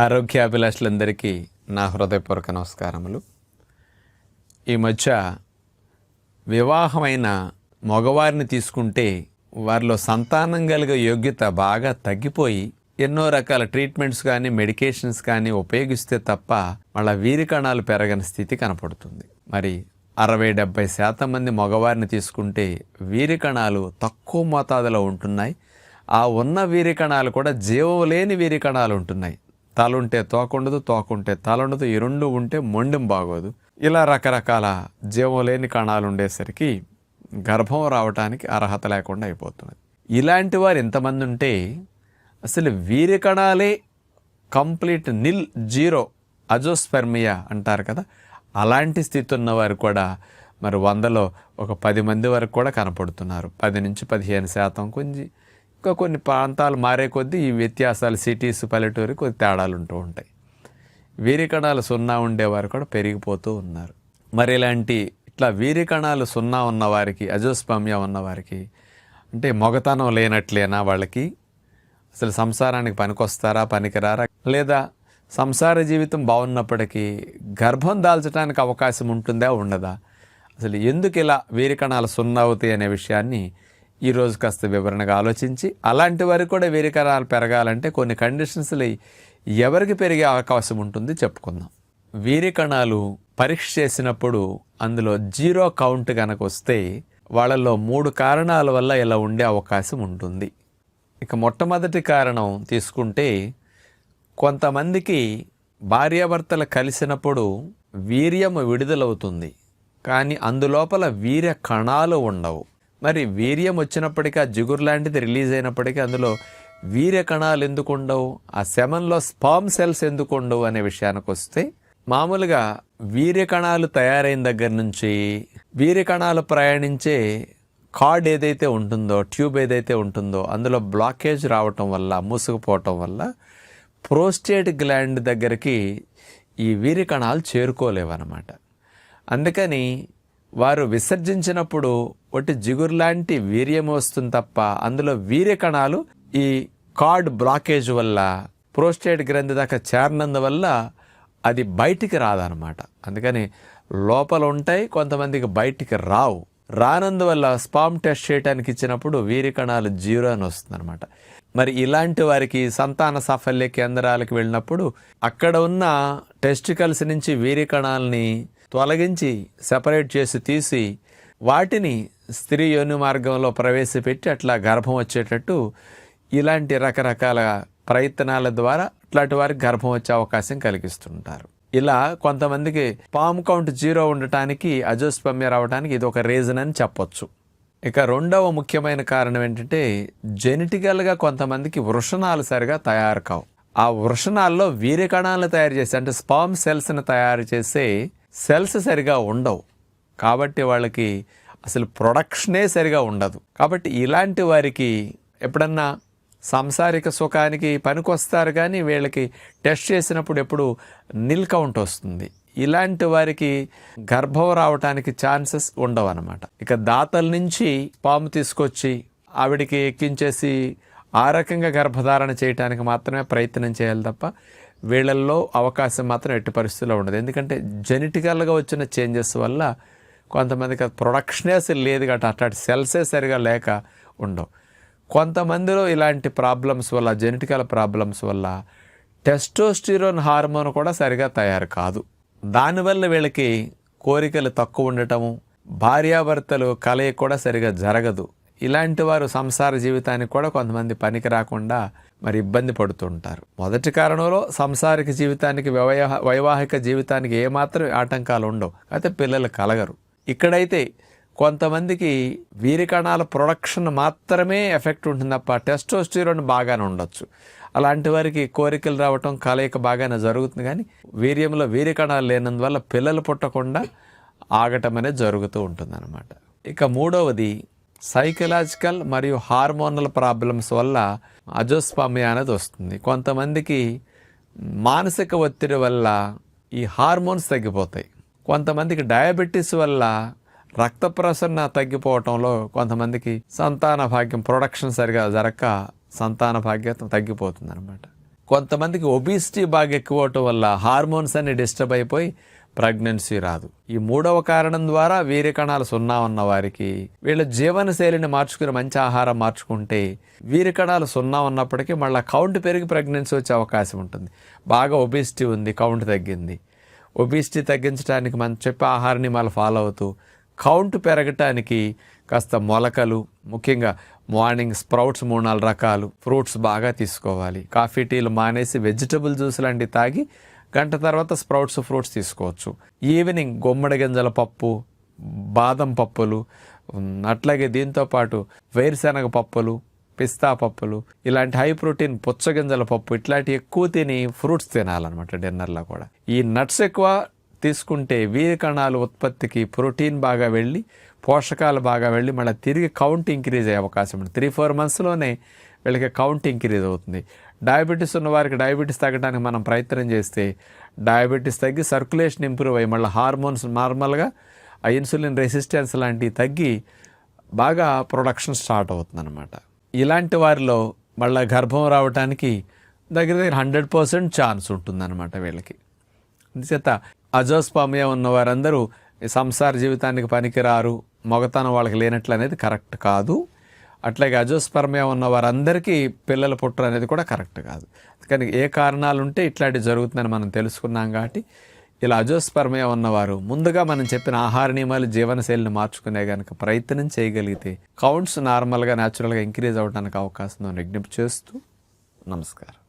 ఆరోగ్యాభిలాషులందరికీ నా హృదయపూర్వక నమస్కారములు. ఈ మధ్య వివాహమైన మగవారిని తీసుకుంటే వారిలో సంతానం కలిగే యోగ్యత బాగా తగ్గిపోయి ఎన్నో రకాల ట్రీట్మెంట్స్ కానీ మెడికేషన్స్ కానీ ఉపయోగిస్తే తప్ప వాళ్ళ వీరి కణాలు పెరగని స్థితి కనపడుతుంది. మరి అరవై డెబ్బై శాతం మంది మగవారిని తీసుకుంటే వీరి కణాలు తక్కువ మోతాదులో ఉంటున్నాయి. ఆ ఉన్న వీరి కణాలు కూడా జీవం లేని వీరి కణాలు ఉంటున్నాయి. తలుంటే తోకుండదు తోకుంటే తలుండదు. ఈ రెండు ఉంటే మొండెం బాగోదు. ఇలా రకరకాల జీవం లేని కణాలు ఉండేసరికి గర్భం రావడానికి అర్హత లేకుండా అయిపోతున్నది. ఇలాంటి వారు ఎంతమంది ఉంటే అసలు వీరి కణాలే కంప్లీట్ నిల్ జీరో అజోస్పెర్మియా అంటారు కదా. అలాంటి స్థితి ఉన్నవారు కూడా మరి వందలో ఒక పది మంది వరకు కూడా కనపడుతున్నారు. పది నుంచి పదిహేను శాతం కొంచెం ఇంకా కొన్ని ప్రాంతాలు మారే కొద్దీ ఈ వ్యత్యాసాలు సిటీస్ పల్లెటూరు కొద్ది తేడాలు ఉంటూ ఉంటాయి. వీరి కణాలు సున్నా ఉండేవారు కూడా పెరిగిపోతూ ఉన్నారు. మరి ఇలాంటి ఇట్లా వీరి కణాలు సున్నా ఉన్నవారికి అజోస్పమ్యం ఉన్నవారికి అంటే మొగతనం లేనట్లేనా వాళ్ళకి? అసలు సంసారానికి పనికొస్తారా పనికిరారా? లేదా సంసార జీవితం బాగున్నప్పటికీ గర్భం దాల్చడానికి అవకాశం ఉంటుందా ఉండదా? అసలు ఎందుకు ఇలా వీరి కణాలు సున్నా అవుతాయి అనే విషయాన్ని ఈరోజు కాస్త వివరణగా ఆలోచించి అలాంటి వారు కూడా వీరికణాలు పెరగాలంటే కొన్ని కండిషన్స్లు ఎవరికి పెరిగే అవకాశం ఉంటుంది చెప్పుకుందాం. వీరి కణాలు పరీక్ష చేసినప్పుడు అందులో జీరో కౌంట్ కనుక వస్తే వాళ్ళలో మూడు కారణాల వల్ల ఇలా ఉండే అవకాశం ఉంటుంది. ఇక మొట్టమొదటి కారణం తీసుకుంటే కొంతమందికి భార్యాభర్తలు కలిసినప్పుడు వీర్యం విడుదలవుతుంది. కానీ అందులోపల వీర్య కణాలు ఉండవు. మరి వీర్యం వచ్చినప్పటికీ ఆ జిగురు లాంటిది రిలీజ్ అయినప్పటికీ అందులో వీర్య కణాలు ఎందుకు ఉండవు? ఆ శమంలో స్పామ్ సెల్స్ ఎందుకు ఉండవు అనే విషయానికి వస్తే మామూలుగా వీర్య కణాలు తయారైన దగ్గర నుంచి వీర్య కణాలు ప్రయాణించే కార్డ్ ఏదైతే ఉంటుందో ట్యూబ్ ఏదైతే ఉంటుందో అందులో బ్లాకేజ్ రావటం వల్ల మూసుకుపోవటం వల్ల ప్రోస్టేట్ గ్లాండ్ దగ్గరికి ఈ వీర్య కణాలు చేరుకోలేవన్నమాట. అందుకని వారు విసర్జించినప్పుడు ఒకటి జిగురులాంటి వీర్యం వస్తుంది తప్ప అందులో వీర్య కణాలు ఈ కార్డ్ బ్లాకేజ్ వల్ల ప్రోస్టేట్ గ్రంథి దాకా చేరినందువల్ల అది బయటికి రాదనమాట అందుకని లోపల ఉంటాయి కొంతమందికి బయటికి రావు. రానందువల్ల స్పామ్ టెస్ట్ చేయడానికి ఇచ్చినప్పుడు వీరి కణాలు జీరో అని వస్తుందన్నమాట. మరి ఇలాంటి వారికి సంతాన సాఫల్య కేంద్రాలకు వెళ్ళినప్పుడు అక్కడ ఉన్న టెస్టికల్స్ నుంచి వీరి కణాలని తొలగించి సెపరేట్ చేసి తీసి వాటిని స్త్రీ యోని మార్గంలో ప్రవేశపెట్టి అట్లా గర్భం వచ్చేటట్టు ఇలాంటి రకరకాల ప్రయత్నాల ద్వారా అట్లాంటి వారికి గర్భం వచ్చే అవకాశం కలిగిస్తుంటారు. ఇలా కొంతమందికి పామ్ కౌంట్ జీరో ఉండటానికి అజోస్పమ్య రావడానికి ఇది ఒక రీజన్ అని చెప్పొచ్చు. ఇక రెండవ ముఖ్యమైన కారణం ఏంటంటే జెనెటికల్గా కొంతమందికి వృషణాలు సరిగా తయారు కావు. ఆ వృషణాల్లో వీర్య కణాలను తయారు చేసే అంటే స్పామ్ సెల్స్ని తయారు చేసే సెల్స్ సరిగా ఉండవు. కాబట్టి వాళ్ళకి అసలు ప్రొడక్షనే సరిగా ఉండదు. కాబట్టి ఇలాంటి వారికి ఎప్పుడన్నా సంసారిక సుఖానికి పనికొస్తారు కానీ వీళ్ళకి టెస్ట్ చేసినప్పుడు ఎప్పుడు నిల్ కౌంట్ వస్తుంది. ఇలాంటి వారికి గర్భం రావటానికి ఛాన్సెస్ ఉండవు అనమాట ఇక దాతల నుంచి పాము తీసుకొచ్చి ఆవిడికి ఎక్కించేసి ఆ రకంగా గర్భధారణ చేయడానికి మాత్రమే ప్రయత్నం చేయాలి తప్ప వీళ్ళల్లో అవకాశం మాత్రం ఎట్టి పరిస్థితుల్లో ఉండదు. ఎందుకంటే జెనెటికల్గా వచ్చిన చేంజెస్ వల్ల కొంతమందికి ప్రొడక్షనే అసలు లేదు కాబట్టి అట్లాంటి సెల్సే సరిగా లేక ఉండవు. కొంతమందిలో ఇలాంటి ప్రాబ్లమ్స్ వల్ల జెనెటికల్ ప్రాబ్లమ్స్ వల్ల టెస్టోస్టిరోన్ హార్మోన్ కూడా సరిగా తయారు కాదు. దానివల్ల వీళ్ళకి కోరికలు తక్కువ ఉండటము భార్యాభర్తలు కలయిక కూడా సరిగా జరగదు. ఇలాంటి వారు సంసార జీవితానికి కూడా కొంతమంది పనికి రాకుండా మరి ఇబ్బంది పడుతుంటారు. మొదటి కారణంలో సంసారిక జీవితానికి వైవాహిక జీవితానికి ఏమాత్రం ఆటంకాలు ఉండవు. అయితే పిల్లలు కలగరు. ఇక్కడైతే కొంతమందికి వీరి కణాల ప్రొడక్షన్ మాత్రమే ఎఫెక్ట్ ఉంటుంది తప్ప టెస్టోస్టిరోన్ బాగానే ఉండొచ్చు. అలాంటి వారికి కోరికలు రావటం కలయిక బాగానే జరుగుతుంది కానీ వీర్యంలో వీరి కణాలు లేనందువల్ల పిల్లలు పుట్టకుండా ఆగటం అనేది జరుగుతూ ఉంటుందన్నమాట. ఇక మూడవది సైకలాజికల్ మరియు హార్మోనల్ ప్రాబ్లమ్స్ వల్ల అజోస్పామియా అనేది వస్తుంది. కొంతమందికి మానసిక ఒత్తిడి వల్ల ఈ హార్మోన్స్ తగ్గిపోతాయి. కొంతమందికి డయాబెటీస్ వల్ల రక్త ప్రసరణ తగ్గిపోవటంలో కొంతమందికి సంతాన భాగ్యం ప్రొడక్షన్ సరిగా జరగక సంతాన భాగ్యం తగ్గిపోతుంది అనమాట కొంతమందికి ఒబిసిటీ బాగా ఎక్కువ అవటం వల్ల హార్మోన్స్ అన్ని డిస్టర్బ్ అయిపోయి ప్రెగ్నెన్సీ రాదు. ఈ మూడవ కారణం ద్వారా వీర్య కణాలు సున్నా ఉన్న వారికి వీళ్ళ జీవన శైలిని మార్చుకుని మంచి ఆహారం మార్చుకుంటే వీర్య కణాలు సున్నా ఉన్నప్పటికీ మళ్ళీ కౌంట్ పెరిగి ప్రెగ్నెన్సీ వచ్చే అవకాశం ఉంటుంది. బాగా ఒబిసిటీ ఉంది కౌంట్ తగ్గింది. ఒబిసిటీ తగ్గించడానికి మనం చెప్పే ఆహారాన్ని మళ్ళీ ఫాలో అవుతూ కౌంట్ పెరగటానికి కాస్త మొలకలు ముఖ్యంగా మార్నింగ్ స్ప్రౌట్స్ మూడు నాలుగు రకాలు ఫ్రూట్స్ బాగా తీసుకోవాలి. కాఫీ టీలు మానేసి వెజిటబుల్ జ్యూస్ లాంటివి తాగి గంట తర్వాత స్ప్రౌట్స్ ఫ్రూట్స్ తీసుకోవచ్చు. ఈవినింగ్ గుమ్మడి గింజల పప్పు బాదం పప్పులు అట్లాగే దీంతో పాటు వేరుశనగ పప్పులు పిస్తా పప్పులు ఇలాంటి హై ప్రోటీన్ పుచ్చగింజల పప్పు ఇట్లాంటి ఎక్కువ తిని ఫ్రూట్స్ తినాలన్నమాట డిన్నర్లో కూడా. ఈ నట్స్ ఎక్కువ తీసుకుంటే వీర కణాలు ఉత్పత్తికి ప్రోటీన్ బాగా వెళ్ళి పోషకాలు బాగా వెళ్ళి మళ్ళీ తిరిగి కౌంట్ ఇంక్రీజ్ అయ్యే అవకాశం ఉంది. త్రీ ఫోర్ మంత్స్లోనే వీళ్ళకి కౌంట్ ఇంక్రీజ్ అవుతుంది డయాబెటీస్ ఉన్న వారికి డయాబెటీస్ తగ్గడానికి మనం ప్రయత్నం చేస్తే డయాబెటీస్ తగ్గి సర్క్యులేషన్ ఇంప్రూవ్ అయ్యి మళ్ళీ హార్మోన్స్ నార్మల్గా ఆ ఇన్సులిన్ రెసిస్టెన్స్ లాంటివి తగ్గి బాగా ప్రొడక్షన్ స్టార్ట్ అవుతుందన్నమాట. ఇలాంటి వారిలో మళ్ళీ గర్భం రావడానికి దగ్గర దగ్గర హండ్రెడ్ పర్సెంట్ ఛాన్స్ ఉంటుందన్నమాట వీళ్ళకి. అందుచేత అజోస్పామియా ఉన్న వారందరూ సంసార జీవితానికి పనికిరారు మగతనం వాళ్ళకి లేనట్లు అనేది కరెక్ట్ కాదు. అట్లాగే అజోస్పర్మియా ఉన్న వారందరికీ పిల్లలు పుట్టరు అనేది కూడా కరెక్ట్ కాదు. కానీ ఏ కారణాలు ఉంటే ఇట్లాంటివి జరుగుతుందని మనం తెలుసుకున్నాం కాబట్టి ఇలా అజోస్పర్మియా ఉన్నవారు ముందుగా మనం చెప్పిన ఆహార నియమాలు జీవనశైలిని మార్చుకునే కనుక ప్రయత్నం చేయగలిగితే కౌంట్స్ నార్మల్గా న్యాచురల్గా ఇంక్రీజ్ అవడానికి అవకాశం విజ్ఞప్తి చేస్తూ నమస్కారం.